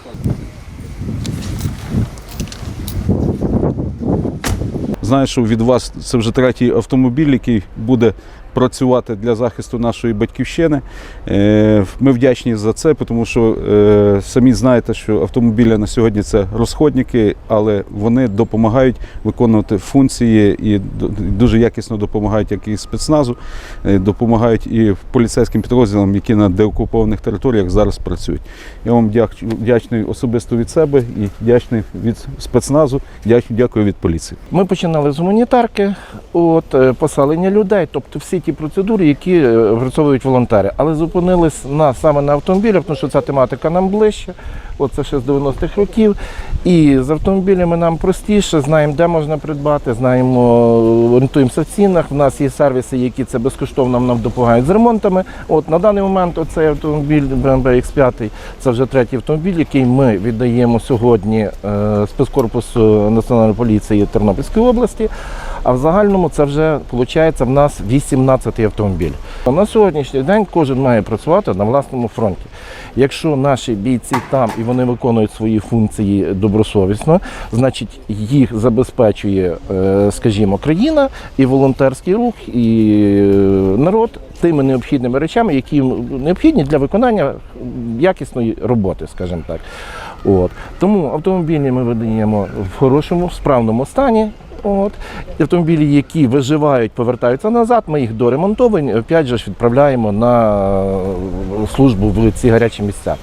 Спати. Знаю, що від вас це вже третій автомобіль, який буде працювати для захисту нашої батьківщини. Е, Ми вдячні за це, тому що е, самі знаєте, що автомобілі на сьогодні це розходники, але вони допомагають виконувати функції і дуже якісно допомагають як і спецназу, е, допомагають і поліцейським підрозділам, які на деокупованих територіях зараз працюють. Я вам вдячний особисто від себе і вдячний від спецназу. Дякую від поліції. Ми починали з гуманітарки, от поселення людей, тобто всі ті процедури, які е, опрацьовують волонтери. Але зупинились на саме на автомобілях, тому що ця тематика нам ближче. От це ще з 90-х років. І з автомобілями нам простіше, знаємо, де можна придбати, знаємо, орієнтуємося в цінах. У нас є сервіси, які це безкоштовно нам допомагають з ремонтами. От на даний момент оцей автомобіль BMW X5 це вже третій автомобіль, який ми віддаємо сьогодні е, спецкорпусу Національної поліції Тернопільської області. А в загальному це вже виходить в нас 18-й автомобіль. На сьогоднішній день кожен має працювати на власному фронті. Якщо наші бійці там і вони виконують свої функції добросовісно, значить їх забезпечує, е, скажімо, країна і волонтерський рух, і е, народ тими необхідними речами, які необхідні для виконання якісної роботи, скажімо так. От. Тому автомобілі ми видаємо в хорошому, справному стані. От. Автомобілі, які виживають, повертаються назад, ми їх доремонтовуємо, опять же відправляємо на е, службу в ці гарячі місця.